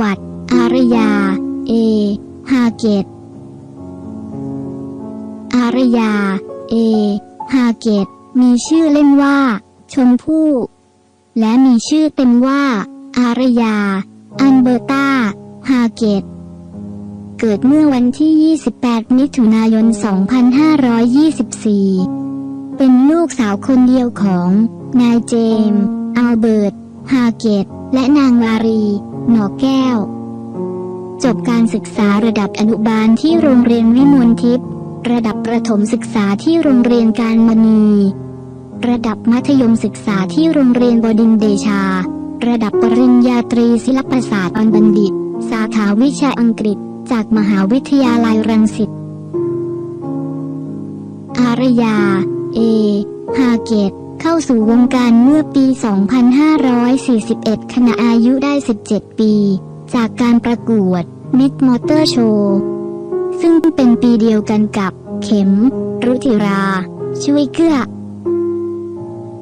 วัสดิ์อารยา เอ ฮาเกต อารยา เอ ฮาเกต มีชื่อเล่นว่า ชมพู่ และมีชื่อเต็มว่า อารยา อันเบอร์ตาฮาเกต เกิดเมื่อวันที่ 28 มิถุนายน 2524 เป็นลูกสาวคนเดียวของ นายเจมส์อัลเบิร์ต ฮาเกต และนางวารี หนอแก้ว จบการศึกษาระดับอนุบาลที่โรงเรียนวิมลทิพย์ระดับประถมศึกษาที่โรงเรียนการมณี ระดับมัธยมศึกษาที่โรงเรียนบดินเดชา ระดับปริญญาตรีศิลปศาสตร์อันบัณฑิต สาขาวิชาอังกฤษ จากมหาวิทยาลัยรังสิต อารยา เอ ฮาเกต เข้าสู่วงการเมื่อปี 2541 ขณะอายุได้ 17 ปี จากการประกวด Mid Motor Show ซึ่งเป็นปีเดียวกันกับเข็ม รุธิรา ช่วยเกื้อ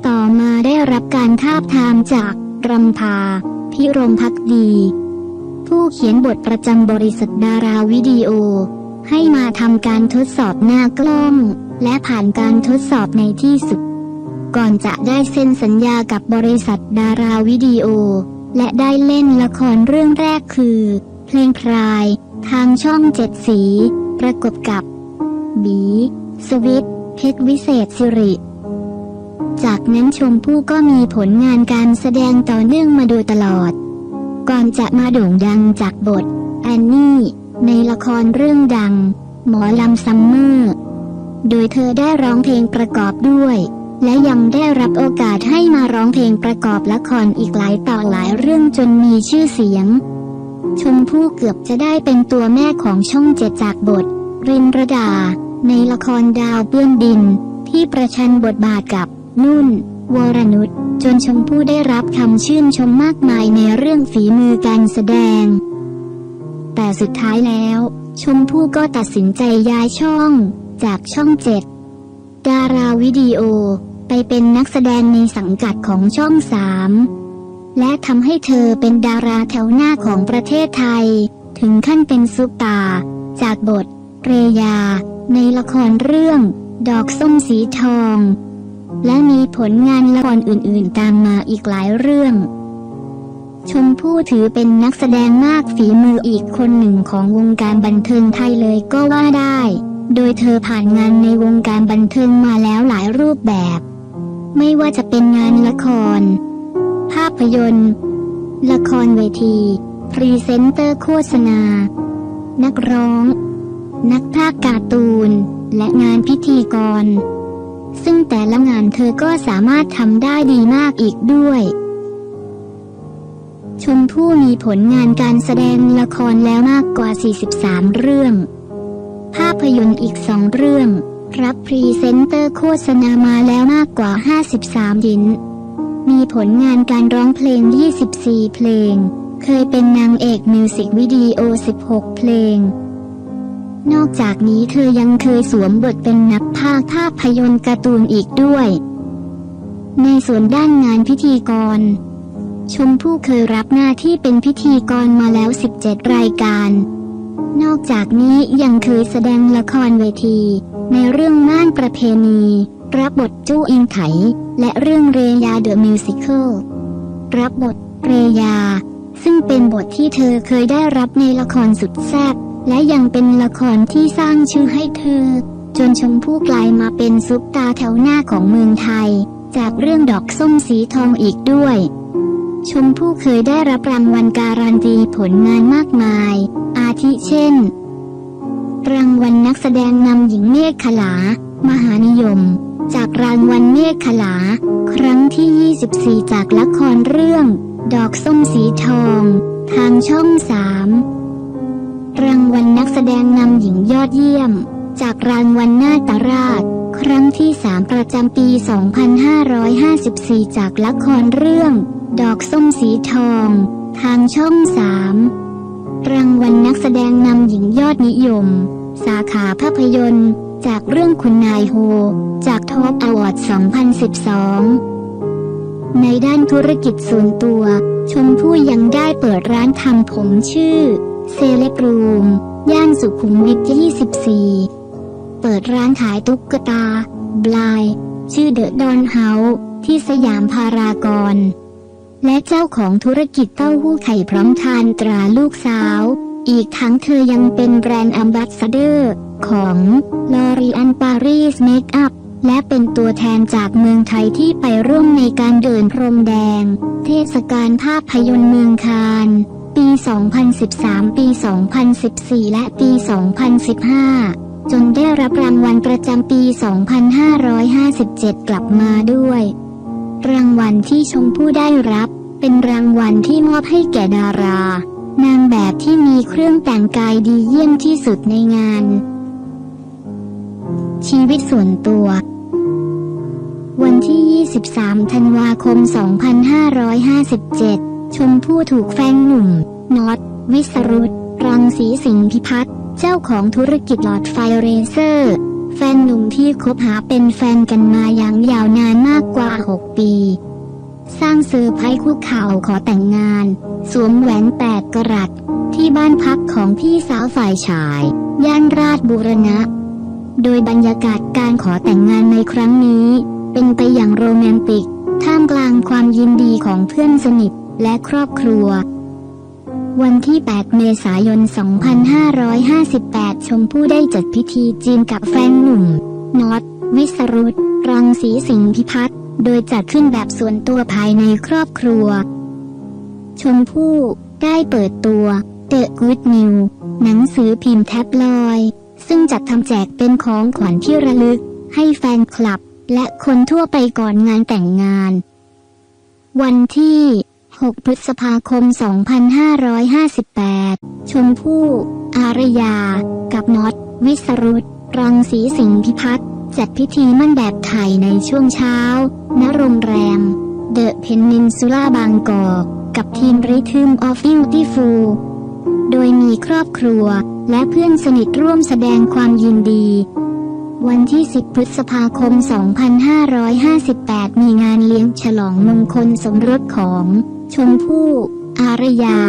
ต่อมาได้รับการทาบทามจากรำพา พิรมพักดี ผู้เขียนบทประจำบริษัทดาราวิดีโอ ให้มาทำการทดสอบหน้ากล้อง และผ่านการทดสอบในที่สุด ก่อนจะได้เซ็นสัญญากับบริษัทดาราวิดีโอ และได้เล่นละครเรื่องแรกคือ เพลงพราย ทางช่องเจ็ดสี ประกบกับ บี สวิตเพชรวิเศษสิริ จากนั้นชมพู่ก็มีผลงานการแสดงต่อเนื่องมาโดยตลอด ก่อนจะมาโด่งดังจากบทแอนนี่ ในละครเรื่องดัง หมอลำซัมเมอร์ โดยเธอได้ร้องเพลงประกอบด้วย และยังได้รับโอกาสให้มาร้องเพลงประกอบละครอีกหลายต่อหลายเรื่องจนมีชื่อเสียง ชมพู่เกือบจะได้เป็นตัวแม่ของช่องเจ็ดจากบท รินระดา ในละครดาวเปื้อนดิน ที่ประชันบทบาทกับ นุ่น วรนุชจนชมพู่ได้รับคำชื่นชมมากมายในเรื่องฝีมือการแสดง แต่สุดท้ายแล้ว ชมพู่ก็ตัดสินใจย้ายช่อง จากช่องเจ็ดดาราวิดีโอ เป็นนักแสดงในสังกัดของช่องสามและทำให้เธอเป็นดาราแถวหน้าของประเทศไทย ถึงขั้นเป็นซุปตาร์จากบทเรยา ในละครเรื่อง ดอกส้มสีทอง และมีผลงานละครอื่นๆ ตามมาอีกหลายเรื่อง ชมพู่ถือเป็นนักแสดงมากฝีมืออีกคนหนึ่งของวงการบันเทิงไทยเลยก็ว่าได้ โดยเธอผ่านงานในวงการบันเทิงมาแล้วหลายรูปแบบ ไม่ว่าจะเป็นงานละคร ภาพยนตร์ ละครเวที พรีเซนเตอร์โฆษณา นักร้อง นักพากการ์ตูน และงานพิธีกร ซึ่งแต่ละงานเธอก็สามารถทำได้ดีมากอีกด้วยชมพู่มีผลงานการแสดงละครแล้วมากกว่า 43 เรื่อง ภาพยนตร์อีกสองเรื่อง รับพรีเซนเตอร์โฆษณามาแล้วมากกว่า 53ดิน มีผลงานการร้องเพลง 24 เพลง เคยเป็นนางเอกมิวสิกวิดีโอ 16 เพลง นอกจากนี้เธอยังเคยสวมบทเป็นนักพากย์ภาพยนตร์การ์ตูนอีกด้วย ในส่วนด้านงานพิธีกร ชมพู่เคยรับหน้าที่เป็นพิธีกรมาแล้ว 17 รายการ นอกจากนี้ยังเคยแสดงละครเวที ในเรื่องม่านประเพณีรับบทจู้อิงไถ และเรื่องเรยาเดอะมิวสิคลรับบทเรยา ซึ่งเป็นบทที่เธอเคยได้รับในละครสุดแซ่บและยังเป็นละครที่สร้างชื่อให้เธอ จนชมพู่กลายมาเป็นซุปตาแถวหน้าของเมืองไทย จากเรื่องดอกส้มสีทองอีกด้วย ชมพู่เคยได้รับรางวัลการันตีผลงานมากมาย ทิเช่น รางวัลนักแสดงนำหญิงเมฆขลา มหานิยม จากรางวัลเมฆขลา ครั้งที่ 24 จากละครเรื่อง ดอกส้มสีทอง ทางช่องสามรางวัลนักแสดงนำหญิงยอดเยี่ยม จากรางวัลนาตราช ครั้งที่3ประจำปี 2554 จากละครเรื่อง ดอกส้มสีทอง ทางช่องสาม รางวัลนักแสดงนำหญิงยอดนิยม สาขาภาพยนตร์ จากเรื่องคุณนายโฮ จากท็อปอวอร์ด 2012 ในด้านธุรกิจส่วนตัว ชมพู่ยังได้เปิดร้านทำผมชื่อ เซเลบรูม ย่านสุขุมวิท 24 เปิดร้านขายตุ๊กตา บลาย ชื่อเดอะดอนเฮาส์ที่สยามพารากอน และเจ้าของธุรกิจเต้าหู้ไข่พร้อมทานตราลูกสาว อีกทั้งเธอยังเป็นแบรนด์อัมบัสเดอร์ ของลอรีอันปารีสเมคอัพและเป็นตัวแทนจากเมืองไทยที่ไปร่วมในการเดินพรมแดง เทศกาลภาพยนตร์เมืองคานปี 2013 ปี 2014 และปี 2015 จนได้รับรางวัลประจำปี 2557 กลับมาด้วย รางวัลที่ชมพู่ได้รับ เป็นรางวัลที่มอบให้แก่ดารา นางแบบที่มีเครื่องแต่งกายดีเยี่ยมที่สุดในงาน ชีวิตส่วนตัว วันที่ 23 ธันวาคม 2557 ชมพู่ถูกแฟนหนุ่มน็อตวิสรุตรังสีสิงห์พิพัฒน์เจ้าของธุรกิจหลอดไฟเรเซอร์ แฟนหนุ่มที่คบหาเป็นแฟนกันมาอย่างยาวนานมากกว่า 6 ปี สร้างเซอร์ไพรส์คุกเข่าขอแต่งงาน สวมแหวนแปดกรัตที่บ้านพักของพี่สาวฝ่ายชาย ย่านราชบุรณะ โดยบรรยากาศการขอแต่งงานในครั้งนี้ เป็นไปอย่างโรแมนติก ท่ามกลางความยินดีของเพื่อนสนิทและครอบครัว วันที่ 8 เมษายน 2558 ชมพู่ได้จัดพิธีจีนกับแฟนหนุ่มน็อตวิสรุตรังสีสิงห์พิพัฒน์ โดยจัดขึ้นแบบส่วนตัวภายในครอบครัว ชมพู่ได้เปิดตัว The Good New หนังสือพิมพ์แท็บลอย ซึ่งจัดทำแจกเป็นของขวัญที่ระลึก ให้แฟนคลับ และคนทั่วไปก่อนงานแต่งงาน วันที่ 6 พฤษภาคม 2558 ชมพู่ อารยา กับน็อต วิสรุตรังสีสิงห์พิพัฒน์จัดพิธีมั่นแบบไทยในช่วงเช้า ณโรงแรม เดอะเพนนินซูล่าบางกอก กับทีมริทึมออฟ u ิ t i ฟูลโดยมีครอบครัวและเพื่อนสนิทร่วมแสดงความยินดี วันที่ 10 พฤษภาคม 2558 มีงานเลี้ยงฉลองมงคลสมรสของ ชมพู่ อารยา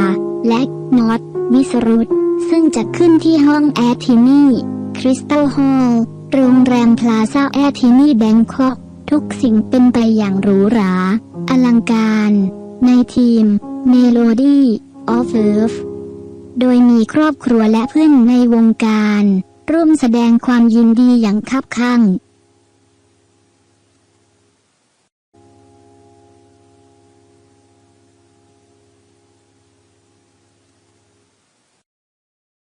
และน็อตวิสรุตซึ่งจัดขึ้นที่ห้องแอทินี่ คริสตัลฮอลล์ โรงแรมพลาซ่าแอทินี่แบงคอก ทุกสิ่งเป็นไปอย่างหรูหรา อลังการ ในทีม Melody of Love โดยมีครอบครัวและเพื่อนในวงการ ร่วมแสดงความยินดีอย่างคับคั่ง